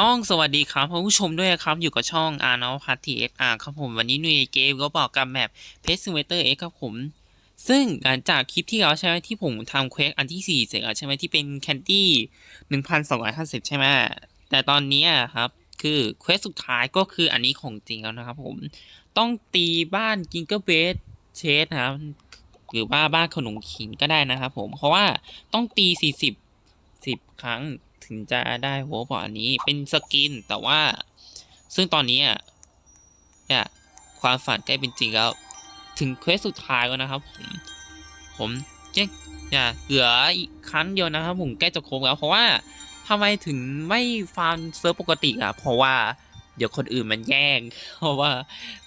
ต้องสวัสดีครับผู้ชมด้วยครับ อยู่กับช่องอาร์นอพัททีเอฟอาร์ครับผม วันนี้หนุ่ยเกมก็บอกกับแมปเพสซิเวเตอร์เอ็กครับผม ซึ่งหลังจากคลิปที่แล้วใช่ไหมที่ผมทำเควสอันที่ 4 เสร็จแล้วใช่ไหมที่เป็นแคนดี้หนึ่งพันสองร้อยห้าสิบใช่ไหมแต่ตอนนี้ครับ คือเควสสุดท้ายก็คืออันนี้ของจริงแล้วนะครับผมต้องตีบ้านกิงเกอร์เบสเชสนะครับหรือว่าบ้านขนมขิงก็ได้นะครับผมเพราะว่าต้องตี 40 10 ครั้ง ถึงจะได้โวบอันนี้เป็นสกิน แต่ว่า ซึ่งตอนนี้อะเนี่ยความฝันใกล้เป็นจริงแล้ว ถึงเควสสุดท้ายแล้วนะครับ ผม ผมเนี่ยเนี่ยเหลืออีกครั้งเดียวนะครับ ผมใกล้จะครบแล้ว เพราะว่าทำไมถึงไม่ฟาร์มเซิร์ฟปกติอะ เพราะว่าเดี๋ยวคนอื่นมันแย่ง เพราะว่า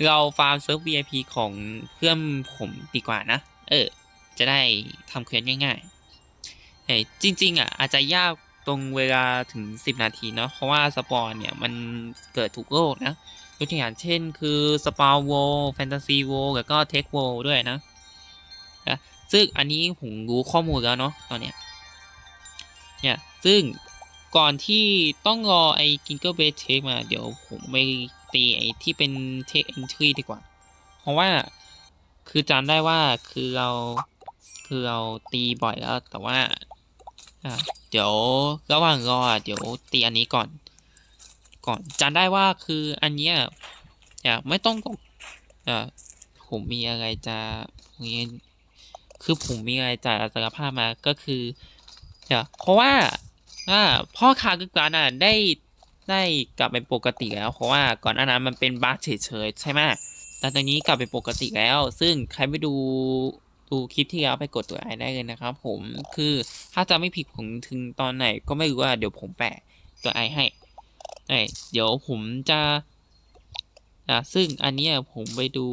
เราฟาร์มเซิร์ฟ VIP ของเพื่อนผมดีกว่านะ เออ จะได้ทำเควสง่ายๆเฮ้จริง ๆ อะ อาจจะยาก ตรงเวลาถึง 10 นาทีเนาะเพราะว่าสปอนเนี่ยมันเกิดทุกโลกนะยกตัวอย่างเช่นคือสปาโวแฟนตาซีโวแล้วก็เทคโวด้วยนะนะซึ่งอันนี้ผมรู้ข้อมูลแล้วเนาะตอนเนี้ยเนี่ยซึ่งก่อนที่ต้องรอไอ้กิงเกิลเบสเทคมาเดี๋ยวผมไปตีไอ้ที่เป็นเทคเอนทรีดีกว่า เพราะว่าคือจำได้ว่าคือเราคือเราตีบ่อยแล้วแต่ว่า เดี๋ยวระหว่างรอเดี๋ยวตีอันนี้ก่อน ก่อนจำได้ว่าคืออันเนี้ยอย่าไม่ต้องอ่าผมมีอะไรจะมีคือผมมีอะไรจะสารภาพมาก็คือจะเพราะว่าอ่าพ่อค้ากึกการอะได้ได้กลับเป็นปกติแล้ว เพราะว่าก่อนหน้านั้นมันเป็นบั๊กเฉยๆใช่ไหมแต่ตอนนี้กลับเป็นปกติแล้ว ซึ่งใครไปดู ดูคลิปที่แล้วไปกดตัวไอได้เลยนะครับ ผมคือถ้าจะไม่ผิดผมถึงตอนไหนก็ไม่รู้ว่าเดี๋ยวผมแปะตัวไอให้เอ้ยเดี๋ยวผมจะอะซึ่งอันนี้ผมไปดู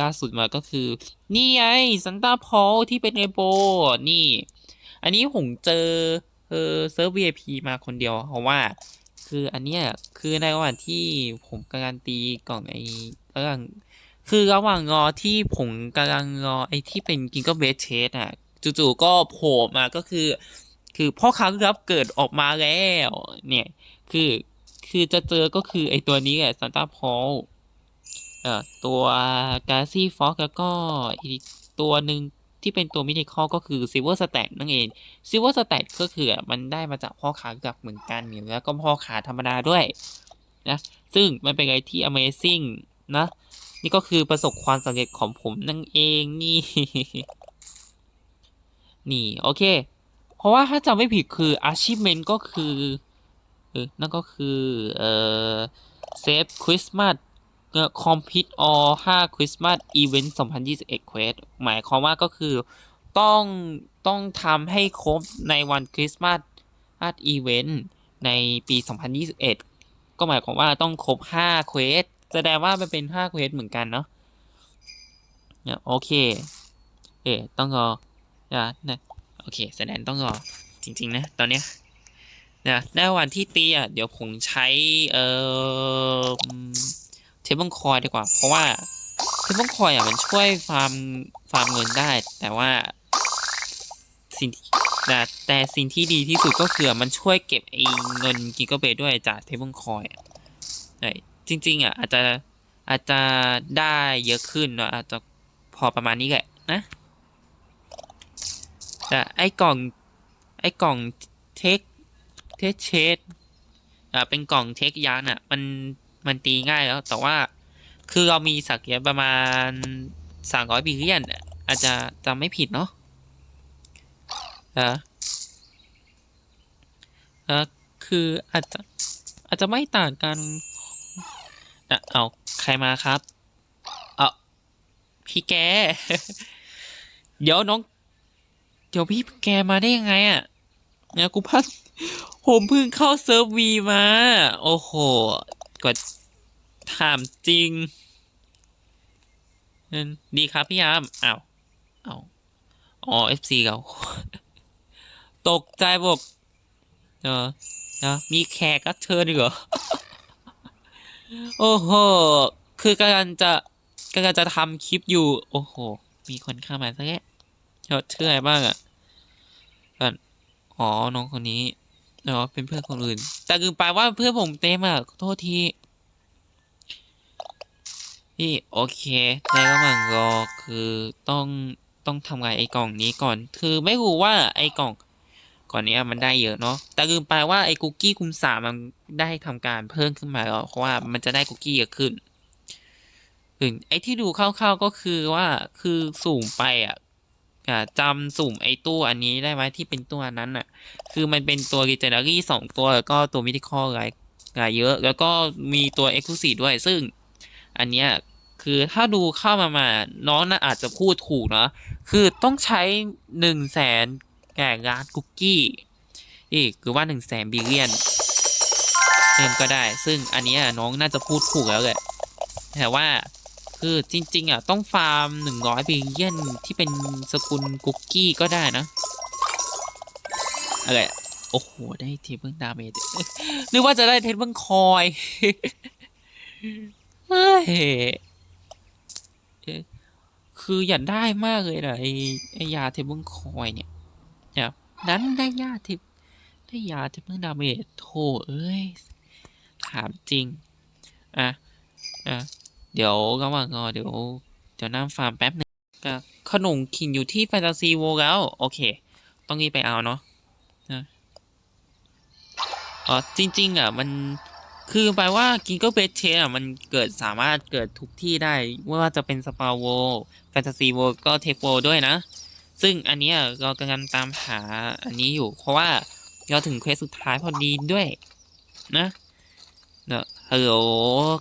ล่าสุดมาก็คือ นี่ไงซันต้าพอลที่เป็นเอโบนี่ อันนี้ผมเจอเออเซิร์ฟ VIP มาคนเดียว เพราะว่า คืออันเนี้ยคือในระหว่างที่ผมกำลังตีกล่องไอ้กำลัง คือระหว่างรอที่ผมกำลังรอไอ้ที่เป็นกิงก็เบสเชสอะจู่ๆก็โผล่มาก็คือ คือพ่อค้ารับเกิดออกมาแล้ว เนี่ย คือคือจะเจอก็คือไอ้ตัวนี้แหละซันตาพอลเอ่อตัวกาซี่ฟ็อกแล้วก็อีกตัวหนึ่งที่เป็นตัวมินิคอก็คือซิลเวอร์สแตทนั่นเองซิลเวอร์สแตทก็คือมันได้มาจากพ่อค้ากับเหมือนกันเนี่ยแล้วก็พ่อค้าธรรมดาด้วยนะซึ่งมันเป็นอะไรที่ Amazing นะ นี่ก็คือประสบความสำเร็จของผมนั่นเองนี่ นี่ โอเค เพราะว่าถ้าจำไม่ผิดคือ achievement ก็คือเออนั่นก็คือ เอ่อ save Christmas เอ่อ complete all 5 Christmas event 2021 quest หมายความว่าก็คือต้องต้องทำให้ครบในวันคริสต์มาสอาร์ตอีเวนต์ในปี 2021 ก็หมายความว่าต้องครบ 5 เควส แสดงว่ามันเป็น5เควสเหมือนกันเนาะเนี่ยโอเค เอ๊ต้องรออะนะโอเคแสดงต้องรอจริง ๆ นะ ตอนเนี้ยนะในวันที่ตีอะเดี๋ยวผมใช้เอ่อเทเบิลคอยดีกว่า เพราะว่าเทเบิลคอยอะมันช่วยฟาร์มฟาร์มเงินได้ แต่ว่าสิ่งที่แต่สิ่งที่ดีที่สุดก็คือมันช่วยเก็บไอ้เงินกิกะเบตด้วยจากเทเบิลคอยอะ จริง ๆอะอาจจะอาจจะได้เยอะขึ้นเนาะอาจจะพอประมาณนี้แหละนะแต่ไอ้กล่องไอ้กล่องเทคเทคเชดอ่าเป็นกล่องเทคยานอะมันมันตีง่ายแล้วแต่ว่าคือเรามีสักยะประมาณสามร้อยบิลเลียนอาจจะจำไม่ผิดเนาะเออเออคืออาจจะอาจจะไม่ต่างกัน อะเอาใครมาครับ เอาพี่แก เดี๋ยวน้อง เดี๋ยวพี่แกมาได้ยังไงอะ่ะเนี่ยกูพัดผมเพิ่งเข้าเซิร์ฟวีมา โอ้โหกดถามจริง ดีครับพี่ยามอ้าวอ้าวอ๋อเอฟซีเราตกใจบอกเออนะมีแขกรับเชิญอีกเหรอ โอ้โห คือกำลังจะกำลังจะทำคลิปอยู่ โอ้โห มีคนเข้ามาซะแค่เขาชื่ออะไรบ้างอะกันอ๋อ น้องคนนี้เนาะเป็นเพื่อนคนอื่น แต่คือแปว่าเพื่อนผมเต็มอะขอโทษทีพี่โอเค ในระหว่างรอคือต้องต้องทำงานไอ้กล่องนี้ก่อน คือไม่รู้ว่าไอ้กล่องก่อนเนี้ยมันได้เยอะเนาะ แต่คือแปว่าไอ้คุกกี้คุมสามมัน ได้ทำการเพิ่มขึ้นมาแล้วเพราะว่ามันจะได้คุกกี้เยอะขึ้นถึงไอ้ที่ดูคร่าวๆก็คือว่าคือสุ่มไปอะอ่าจำสุ่มไอ้ตู้อันนี้ได้ไหมที่เป็นตัวนั้นอะ คือมันเป็นตัว r e g e n e r y สองตัวแล้วก็ตัว Mythical หลายหลายเยอะ แล้วก็มีตัว Exclusive ด้วย ซึ่งอันเนี้ยคือถ้าดูเข้ามามา น้องน่าอาจจะพูดถูกเนาะคือต้องใช้หนึ่งแสนแก่ร้านคุกกี้ อีกคือว่าหนึ่งแสนบิลเลียน เองก็ได้ ซึ่งอันนี้น้องน่าจะพูดถูกแล้วแหละแต่ว่าคือจริง ๆอะต้องฟาร์มหนึ่งร้อยบิลเลียนที่เป็นสกุลคุกกี้ก็ได้นะอะไรโอ้โห ได้เทเบิลดาเมจนึกว่าจะได้เทเบิลคอยเฮ้ยคืออยากได้มากเลยนะไอไอยาเทเบิลคอยเนี่ยเนี่ยนั้นได้ยาเทได้ยาเทเบิลดาเมจโถเอ้ย ถามจริง อะ อะ เดี๋ยวระหว่างรอเดี๋ยว เดี๋ยวนั่งฟาร์มแป๊บหนึ่งก็ขนมขินอยู่ที่แฟนตาซีโวแล้ว โอเค ต้องรีบไปเอาเนาะอ๋อ จริง ๆ อะ มันคือแปลว่ากิงเกิลเบสเชนอะ มันเกิดสามารถเกิดทุกที่ได้ไม่ว่าจะเป็นสปาโวแฟนตาซีโวก็เทคโวด้วยนะ ซึ่งอันนี้เรากำลังตามหาอันนี้อยู่ เพราะว่าเราถึงเควสสุดท้ายพอดีด้วยนะ ฮัลโหล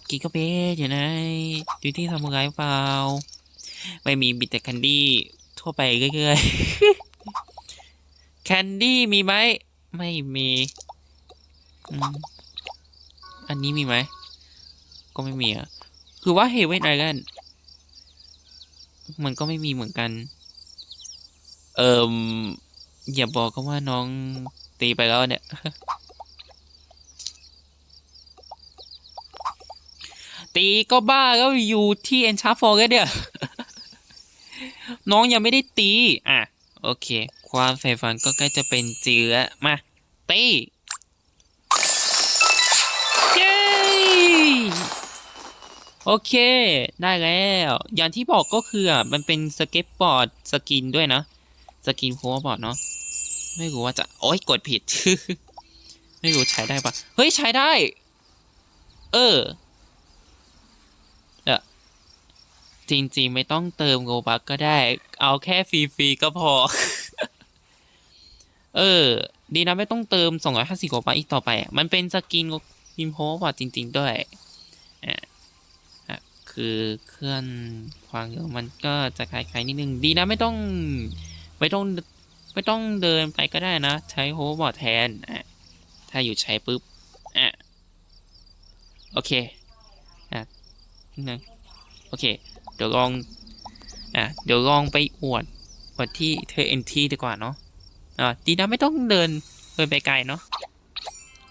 กิงเกิลเบสอยู่ไหนดูที่ทำอะไรเปล่า ไม่มีบิดแต่แคนดี้ทั่วไปเรื่อยๆ แคนดี้มีไหม ไม่มี อันนี้มีไหม ก็ไม่มีอะ คือว่าเฮเวนไอแลนด์มันก็ไม่มีเหมือนกัน เอิมอย่าบอกก็ว่าน้องตีไปแล้วเนี่ย ตีก็บ้าแล้วอยู่ที่เอนชาร์ฟอร์เนี่ยน้องยังไม่ได้ตี อะ โอเค ความใฝ่ฝันก็ใกล้จะเป็นจริงแล้วมา ตีเย้โอเค ได้แล้ว อย่างที่บอกก็คืออะมันเป็นสเก็ตบอร์ดสกินด้วยนะสกินโคบอร์ดเนาะไม่รู้ว่าจะ โอ๊ย กดผิด ไม่รู้ใช้ได้ปะเฮ้ย ใช้ได้ เอออ จริง ๆ ไม่ต้องเติมโกบักก็ได้ เอาแค่ฟรีๆก็พอ เออ ดีนะไม่ต้องเติม 250กว่าบาทอีกต่อไปอะมันเป็นสกินกินโพบอร์ดจริง ๆ ด้วยอะอะคือเคลื่อนความเร็วมันก็จะคล้ายๆนิดนึง ดีนะไม่ต้อง ไม่ต้องไม่ต้องเดินไปก็ได้นะ ใช้โฮบอร์ดแทนอะถ้าอยู่ใช้ปุ๊บอะโอเคอะนะโอเค เดี๋ยวลองอะเดี๋ยวลองไปอวดอวดที่เธอเอ็นทีดีกว่าเนาะอ่าดีนะไม่ต้องเดินเดินไปไกลเนาะ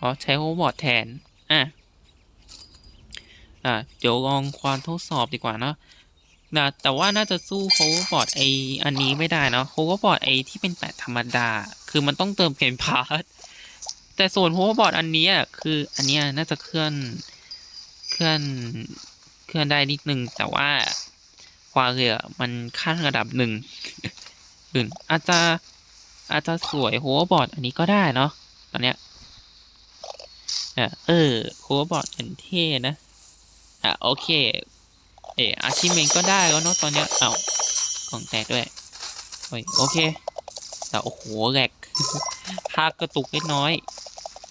อ๋อใช้โฮบอร์ดแทนอะอะเดี๋ยวลองความทดสอบดีกว่าเนาะนะแต่ว่าน่าจะสู้โฮบอร์ดไออันนี้ไม่ได้เนาะโฮบอร์ดไอที่เป็นแปดธรรมดา คือมันต้องเติมเกมพาร์ทแต่ส่วนโฮบอร์ดอันนี้คืออันนี้น่าจะเคลื่อนเคลื่อนเคลื่อนได้นิดนึงแต่ว่า วามเร็วมันขั้นระดับหนึ่งอื่นอาจจะอาจจะสวยโฮเวบอร์ดอันนี้ก็ได้เนาะตอนเนี้ยอะเออโฮเวบอร์ดเป็นเท่นะอะโอเค เอออาชิเมนก็ได้แล้วเนาะตอนเนี้ยเอากล่องแตกด้วยโอ้ยโอเคแต่โอ้โหแหลกภาพกระตุกเล็กน้อย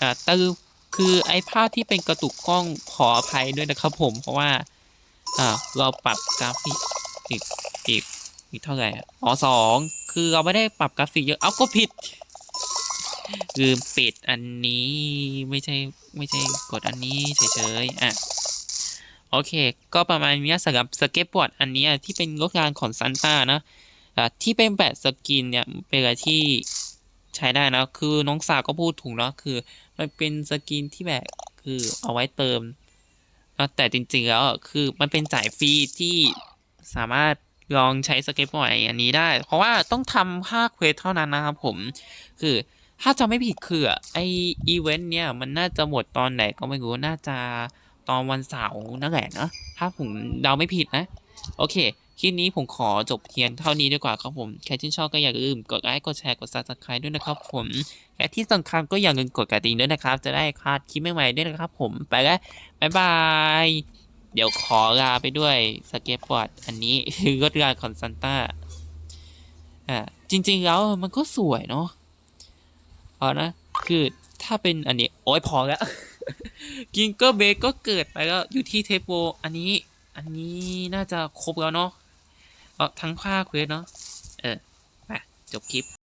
อะต่คือคือไอ้ภาพที่เป็นกระตุกกล้องขออภัยด้วยนะครับผมเพราะว่าอ่าเราปรับกราฟิก อีกอีกอีกเท่าไหร่อ๋อสองคือเราไม่ได้ปรับกราฟิกเยอะ เอาก็ผิด คือปิดอันนี้ไม่ใช่ไม่ใช่กดอันนี้เฉยๆอะโอเค ก็ประมาณนี้สำหรับสเก็ตบอร์ดอันนี้ที่เป็นงบงานของซันต้านะอะที่เป็นแบบสกินเนี่ยเป็นอะไรที่ใช้ได้นะ คือน้องสาวก็พูดถูกเนาะคือ มันเป็นสกินที่แบบคือเอาไว้เติมแต่จริงๆแล้วคือมันเป็นจ่ายฟรีที่ สามารถลองใช้สเก็ตบอร์ดอันนี้ได้ เพราะว่าต้องทำภาเควสเท่านั้นนะครับผม คือถ้าจำไม่ผิดคือไออีเวนต์เนี่ยมันน่าจะหมดตอนไหนก็ไม่รู้ น่าจะตอนวันเสาร์นั่นแหละนะถ้าผมเดาไม่ผิดนะ โอเค คลิปนี้ผมขอจบเพียงเท่านี้ดีกว่าครับผม ใครที่ชอบก็อย่าลืมกดไลค์กดแชร์กด subscribe ด้วยนะครับผม และที่สำคัญก็อย่าลืมกดกระดิ่งด้วยนะครับ จะได้พลาดคลิปใหม่ๆด้วยนะครับผมไปแล้วบ๊ายบาย เดี๋ยวขอลาไปด้วยสเก็ตบอร์ดอันนี้คือรถรางของซันต้าอ่าจริง ๆ แล้วมันก็สวยเนาะเอานะ คือถ้าเป็นอันนี้ โอ้ยพอแล้วกิงเกอร์เบก็เกิดไปแล้ว อยู่ที่เทปโบอันนี้ อันนี้น่าจะครบแล้วเนาะเอาทั้งภาคเควสเนาะเออไปจบคลิป